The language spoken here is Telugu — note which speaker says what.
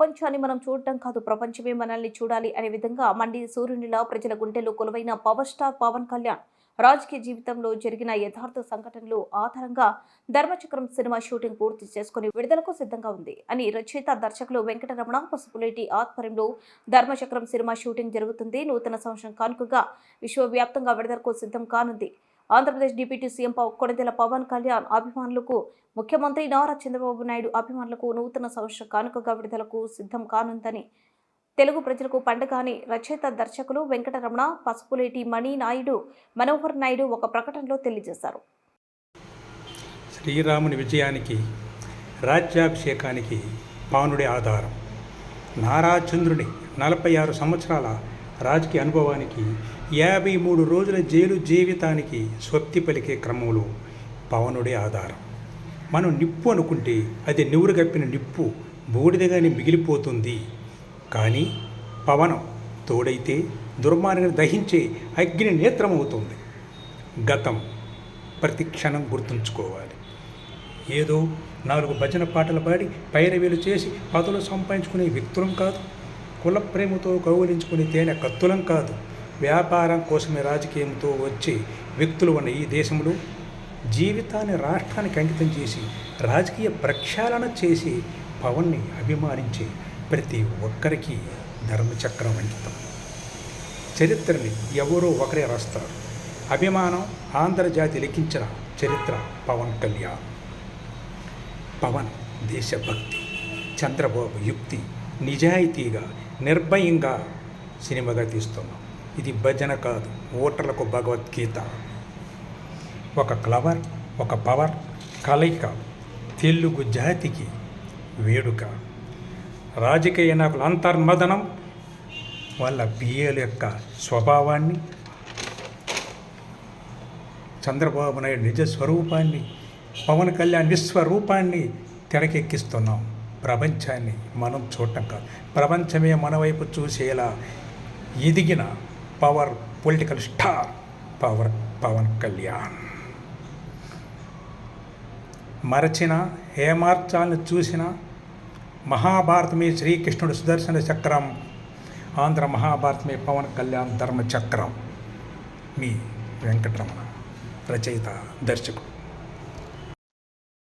Speaker 1: ప్రపంచాన్ని మనం చూడటం కాదు ప్రపంచమే మనల్ని చూడాలి అనే విధంగా మండి సూర్యునిలా ప్రజల గుండెలో కొలువైన పవర్ స్టార్ పవన్ కళ్యాణ్ రాజకీయ జీవితంలో జరిగిన యథార్థ సంఘటనలు ఆధారంగా ధర్మచక్రం సినిమా షూటింగ్ పూర్తి చేసుకుని విడుదలకు సిద్ధంగా ఉంది అని రచయిత దర్శకులు వెంకటరమణ పసుపులేటి ఆధ్వర్యంలో ధర్మచక్రం సినిమా షూటింగ్ జరుగుతుంది. నూతన సంవత్సరం కానుకగా విశ్వవ్యాప్తంగా విడుదలకు సిద్ధం కానుంది. ఆంధ్రప్రదేశ్ డిప్యూటీ సీఎం కొడదెల పవన్ కళ్యాణ్ అభిమానులకు ముఖ్యమంత్రి నారా చంద్రబాబు నాయుడు అభిమానులకు నూతన సంవత్సర కానుకగా విడుదలకు సిద్ధం కానుందని తెలుగు ప్రజలకు పండుగని రచయిత దర్శకులు వెంకటరమణ పసుపులేటి మణి నాయుడు మనోహర్ నాయుడు ఒక ప్రకటనలో తెలియజేశారు.
Speaker 2: శ్రీరాముని విజయానికి రాజ్యాభిషేకానికి పానుడి ఆధారం. నారాచంద్రుని నలభై ఆరు సంవత్సరాల రాజకీయ అనుభవానికి యాభై మూడు రోజుల జైలు జీవితానికి స్వప్తి పలికే క్రమంలో పవనుడే ఆధారం. మనం నిప్పు అనుకుంటే అది నివురు గప్పిన నిప్పు బూడిదగానే మిగిలిపోతుంది. కానీ పవనం తోడైతే దుర్మార్గం దహించే అగ్ని నేత్రమవుతుంది. గతం ప్రతి క్షణం గుర్తుంచుకోవాలి. ఏదో నాలుగు భజన పాటలు పాడి పైరవీలు చేసి పదవులు సంపాదించుకునే వ్యక్తులం కాదు. కుల ప్రేమతో కౌగులించుకునే తేనె కత్తులం కాదు. వ్యాపారం కోసమే రాజకీయంతో వచ్చే వ్యక్తులు ఉన్న ఈ దేశంలో జీవితాన్ని రాష్ట్రానికి అంకితం చేసి రాజకీయ ప్రక్షాళన చేసి పవన్ని అభిమానించే ప్రతి ఒక్కరికి ధర్మచక్రం అంకితం. చరిత్రని ఎవరో ఒకరే రాస్తారు. అభిమానం ఆంధ్రజాతి లిఖించిన చరిత్ర పవన్ కళ్యాణ్. పవన్ దేశభక్తి చంద్రబాబు యుక్తి నిజాయితీగా నిర్భయంగా సినిమాగా తీస్తున్నాం. ఇది భజన కాదు ఓటర్లకు భగవద్గీత. ఒక క్లవర్ ఒక పవర్ కలయిక తెలుగు జాతికి వేడుక. రాజకీయ నాయకుల అంతర్మదనం వాళ్ళ బిఏల యొక్క స్వభావాన్ని చంద్రబాబు నాయుడు నిజ స్వరూపాన్ని పవన్ కళ్యాణ్ విశ్వరూపాన్ని తెరకెక్కిస్తున్నాం. ప్రపంచాన్ని మనం చూడటం కాదు. ప్రపంచమే మన వైపు చూసేలా ఎదిగిన power political star power Pawan Kalyan. మరచిన హేమార్చాలను చూసిన మహాభారతమే శ్రీకృష్ణుడు సుదర్శన చక్రం ఆంధ్ర మహాభారతమే పవన్ కళ్యాణ్ ధర్మ చక్రం మీ వెంకటరమణ రచయిత దర్శకుడు.